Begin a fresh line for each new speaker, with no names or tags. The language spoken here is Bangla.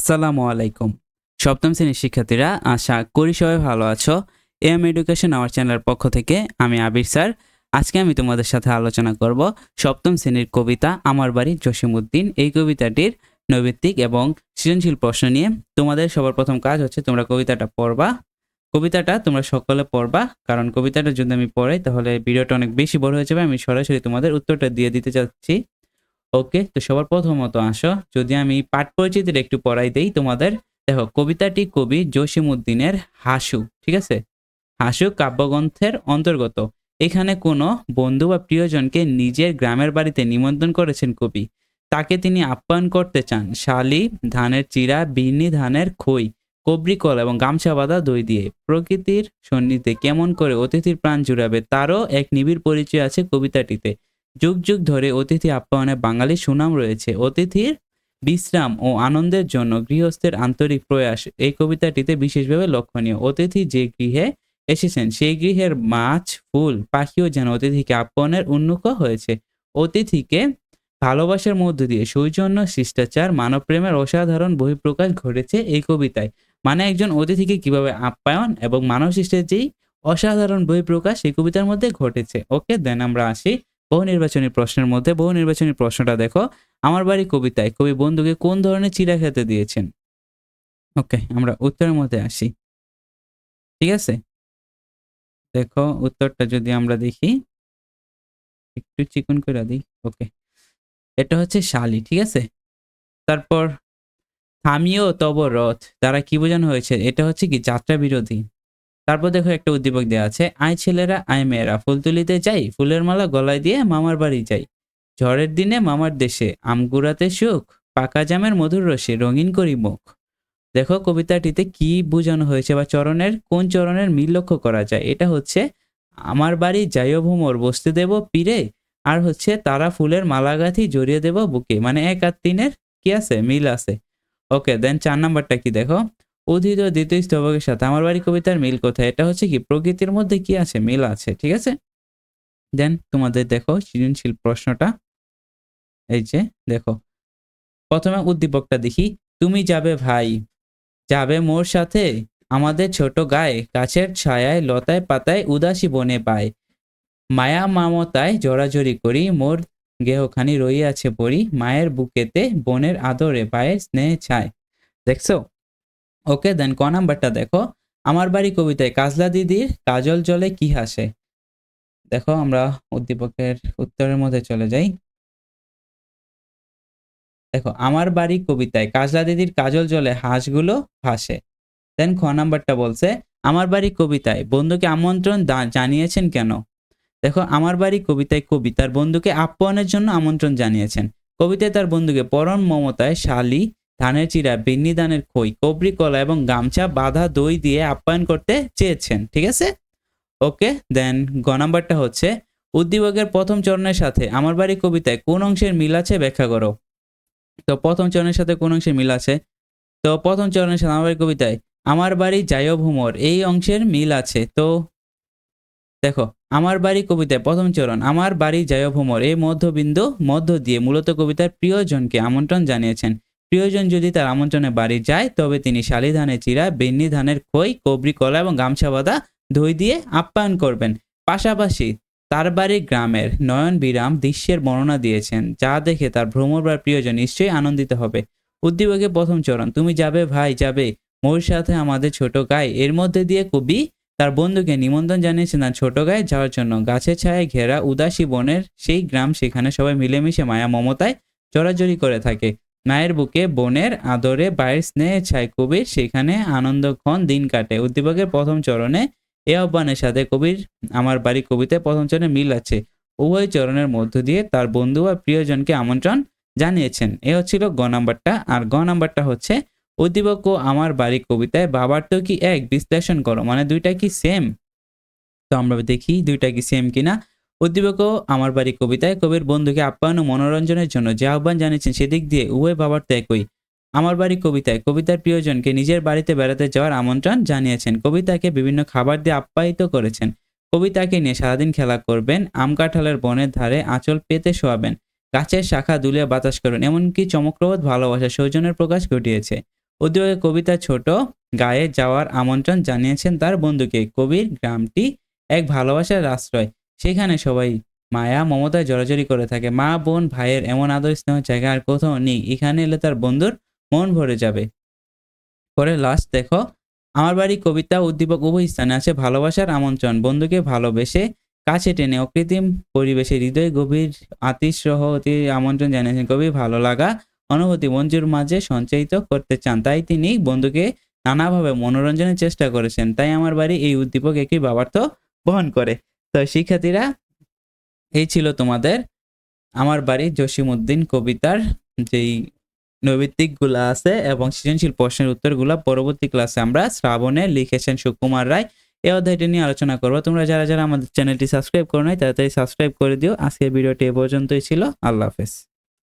আসসালামু আলাইকুম। সপ্তম শ্রেণির শিক্ষার্থীরা, আশা করি সবাই ভালো আছো। এম এডুকেশন আওয়ার চ্যানেলের পক্ষ থেকে আমি আবির স্যার। আজকে আমি তোমাদের সাথে আলোচনা করব সপ্তম শ্রেণির কবিতা আমার বাড়ি জসিমউদ্দিন। এই কবিতাটির নৈবিত্তিক এবং সৃজনশীল প্রশ্ন নিয়ে তোমাদের সবার প্রথম কাজ হচ্ছে তোমরা কবিতাটা পড়বা। কবিতাটা তোমরা সকলে পড়বা, কারণ কবিতাটা যদি আমি পড়াই তাহলে ভিডিওটা অনেক বেশি বড় হয়ে যাবে। আমি সরাসরি তোমাদের উত্তরটা দিয়ে দিতে চাচ্ছি। ওকে, তো সবার প্রথমত আসো। যদি আমি পাঠ পরিচিতির একটু পড়াই দেই তোমাদের। দেখো, কবিতাটি কবি জসিমউদ্দিনের হাসু, ঠিক আছে? হাসু কাব্যগ্রন্থের অন্তর্গত। এখানে কোনো বন্ধু বা প্রিয়জনকে নিজের গ্রামের বাড়িতে নিমন্ত্রণ করেছেন কবি। তাকে তিনি আপ্যায়ন করতে চান। শালি, ধানের চিরা, বিন্নি ধানের খই কবরিকল এবং গামছা বাঁধা দই দিয়ে। প্রকৃতির সন্নিধে কেমন করে অতিথির প্রাণ জুড়াবে, তারও এক নিবিড় পরিচয় আছে কবিতাটিতে। যুগ যুগ ধরে অতিথি আপ্যায়নে বাঙালি সুনাম রয়েছে। অতিথির বিশ্রাম ও আনন্দের জন্য গৃহস্থের আন্তরিক প্রয়াস এই কবিতাটিতে বিশেষভাবে লক্ষণীয়। অতিথি যে গৃহে এসেছেন, সেই গৃহের মাছ, ফুল, পাখিও যেন অতিথিকে আপ্যায়নের উন্মুখ হয়েছে। অতিথিকে ভালোবাসার মধ্য দিয়ে সৌজন্য, শিষ্টাচার, মানবপ্রেমের অসাধারণ বহিঃপ্রকাশ ঘটেছে এই কবিতায়। মানে একজন অতিথিকে কীভাবে আপ্যায়ন এবং মানব সৃষ্টির যেই অসাধারণ বহিঃপ্রকাশ এই কবিতার মধ্যে ঘটেছে। ওকে, দেন আমরা আসি বহু নির্বাচনী প্রশ্নের মধ্যে, বহু নির্বাচনী প্রশ্নটা দেখো। আমার বাড়ি কবিতায়, কবি বন্ধুকে কোন ধরনের চিরা খেতে দিয়েছেন? ওকে, আমরা উত্তরের মধ্যে আসি। ঠিক আছে? দেখো, উত্তরটা যদি আমরা দেখি, একটু চিকন করে দিই, ওকে। এটা হচ্ছে শালি, ঠিক আছে? তারপর, থামিও তব রথ দ্বারা কি বোঝানো হয়েছে? এটা হচ্ছে কি যাত্রা বিরোধী তারপর দেখো একটা উদ্দীপক দেওয়া আছে, আয় ছেলেরা, আয় মেয়েরা, ফুল তুলিতে যাই, ফুলের মালা গলায় দিয়ে মামার বাড়ি যাই। ঝড়ের দিনে মামার দেশে আমগুড়াতে সুখ, পাকা জামের মধুর রসে রঙিন করি মুখ। দেখো কবিতাটিতে কি বোঝানো হয়েছে বা চরণের, কোন চরণের মিল লক্ষ্য করা যায়? এটা হচ্ছে, আমার বাড়ি যাইও ভ্রমর, বসতে দেব পীরে, আর হচ্ছে তারা ফুলের মালাগাথি জড়িয়ে দেব বুকে। মানে এক আর তিনের কি আছে? মিল আছে। ওকে, দেন চার নাম্বারটা কি দেখো? ও দ্বিতীয় স্তবকের সাথে। আমার বাড়ি কবিতার মিল কোথায়? এটা হচ্ছে কি, প্রকৃতির মধ্যে কি আছে? মিল আছে, ঠিক আছে? দেন তোমাদের দেখো সৃজনশীল প্রশ্নটা। এই যে, দেখো। প্রথমে উদ্দীপকটা দেখি। তুমি যাবে ভাই, যাবে মোর সাথে। আমাদের ছোট গায়ে গাছের ছায়ায়, লতায় পাতায় উদাসী বনে পায়। মায়া মামতায় জড়াজড়ি করি, মোর গেহখানি রইয়াছে পড়ি মায়ের বুকেতে বনের আদরে, পায়ের স্নেহে ছায়। দেখছ? ওকে দেন ক নাম্বারটা দেখো। আমার বাড়ি কবিতায়, কাজলা দিদির কাজল জলে কি হাসে? দেখো, আমরা উদ্দীপকের উত্তরের মধ্যে চলে যাই। দেখো, আমার বাড়ি কবিতায়, কাজলা দিদির কাজল জলে হাঁসগুলো ভাসে দেন খ নাম্বারটা বলছে, আমার বাড়ি কবিতায়, বন্ধুকে আমন্ত্রণ জানিয়েছেন কেন? দেখো, আমার বাড়ি কবিতায় কবি তার বন্ধুকে আপ্যায়নের জন্য আমন্ত্রণ জানিয়েছেন। কবিতায় তার বন্ধুকে পরম মমতায় শালি ধানের চিরা, বিন্নি ধানের খই, কবরি কলা এবং গামছা বাঁধা দই দিয়ে আপ্যায়ন করতে চেয়েছেন, ঠিক আছে? ওকে, দেন গ নাম্বারটা হচ্ছে, উদ্দীপকের প্রথম চরণের সাথে আমার বাড়ি কবিতায় কোন অংশের মিল আছে ব্যাখ্যা করো। তো প্রথম চরণের সাথে কোন অংশের মিল আছে? তো প্রথম চরণের সাথে আমার বাড়ি কবিতায়, আমার বাড়ি যায়ও ভ্রমর এই অংশের মিল আছে। তো দেখো, আমার বাড়ি কবিতায় প্রথম চরণ, আমার বাড়ি যায়ও ভ্রমর এই মধ্যবিন্দু মধ্য দিয়ে মূলত কবিতার প্রিয়জনকে আমন্ত্রণ জানিয়েছেন। প্রিয়জন যদি তার আমন্ত্রণে বাড়ি যায়, তবে তিনি শালি ধানের চিরা, বেন্নি ধানের খই, কবরি কলা এবং গামছা বাঁধা দই দিয়ে আপ্যায়ন করবেন। পাশাপাশি তার বাড়ি গ্রামের নয়ন বিরাম দৃশ্যের বর্ণনা দিয়েছেন, যা দেখে তার ভ্রমণ বা প্রিয়জন নিশ্চয়ই আনন্দিত হবে। উদ্দীপকে প্রথম চরণ, তুমি যাবে ভাই, যাবে। মোর সাথে আমাদের ছোট গায়ে এর মধ্যে দিয়ে কবি তার বন্ধুকে নিমন্ত্রণ জানিয়েছেন তার ছোট গায়ে যাওয়ার জন্য। গাছের ছায়ায় ঘেরা উদাসী বনের সেই গ্রাম, সেখানে সবাই মিলেমিশে মায়া মমতায় জড়াজড়ি করে থাকে। মায়ের বুকে, বনের আদরে বাইরের স্নেহে ছায় কবির সেখানে আনন্দক্ষণ দিন কাটে। উদ্দীপকের প্রথম চরণে এ আহ্বানের সাথে কবির, আমার বাড়ি কবিতায় প্রথম চরণে মিল আছে। উভয় চরণের মধ্য দিয়ে তার বন্ধু বা প্রিয়জনকে আমন্ত্রণ জানিয়েছেন। এ হচ্ছিল গ নাম্বারটা। আর গ নাম্বারটা হচ্ছে, উদ্দীপক ও আমার বাড়ি কবিতায় বাবার তো কি এক? বিশ্লেষণ করো। মানে দুইটা কি সেম তো আমরা দেখি দুইটা কি সেম কিনা। উদ্দীপক আমার বাড়ি কবিতায় কবির বন্ধুকে আপ্যায়ন ও মনোরঞ্জনের জন্য যে আহ্বান জানিয়েছেন সেদিক দিয়ে উভয় বাবার তো একই। আমার বাড়ি কবিতায় কবিতার প্রিয়জনকে নিজের বাড়িতে বেড়াতে যাওয়ার আমন্ত্রণ জানিয়েছেন। কবিতাকে বিভিন্ন খাবার দিয়ে আপ্যায়িত করেছেন। কবিতাকে নিয়ে সারাদিন খেলা করবেন, আম কাঁঠালের বনের ধারে আঁচল পেতে শোয়াবেন, গাছের শাখা দুলিয়ে বাতাস করবেন, এমনকি চমকপ্রদ ভালোবাসা সৌজন্যের প্রকাশ ঘটিয়েছে। উদ্যোগে কবিতা ছোট গায়ে যাওয়ার আমন্ত্রণ জানিয়েছেন তার বন্ধুকে। কবির গ্রামটি এক ভালোবাসার আশ্রয়। সেখানে সবাই মায়া, মমতায় জড়াজড়ি করে থাকে। মা, বোন, ভাইয়ের এমন আদর স্নেহ জায়গা আর কোথাও নেই। এখানে এলে তার বন্ধুর মন ভরে যাবে। পরে লাস্ট দেখো, আমার বাড়ি কবিতা উদ্দীপক উভয় স্থানে আছে। ভালোবাসার আমন্ত্রণ। বন্ধুকে ভালোবেসে কাছে টেনে অকৃত্রিম পরিবেশে হৃদয় গভীর আতিশ সহ অতি আমন্ত্রণ জানিয়েছেন কবি। ভালো লাগা, অনুভূতি মঞ্জুর মাঝে সঞ্চয়িত করতে চান। তাই তিনি বন্ধুকে নানাভাবে মনোরঞ্জনের চেষ্টা করেছেন। তাই আমার বাড়ি এই উদ্দীপক একই বাবার্থ বহন করে। তো শিক্ষার্থীরা, এই ছিল তোমাদের আমার বাড়ি জসিমউদ্দিন কবিতার যেই নৈবিত্তিকগুলো আছে এবং সৃজনশীল প্রশ্নের উত্তরগুলো পরবর্তী ক্লাসে আমরা শ্রাবণে লিখেছেন সুকুমার রায়। এই অধ্যায়টি নিয়ে আলোচনা করব। তোমরা যারা যারা আমাদের চ্যানেলটি সাবস্ক্রাইব করো নাই, তাড়াতাড়ি সাবস্ক্রাইব করে দিও। আজকের ভিডিওটি এ পর্যন্তই ছিল। আল্লাহ হাফেজ।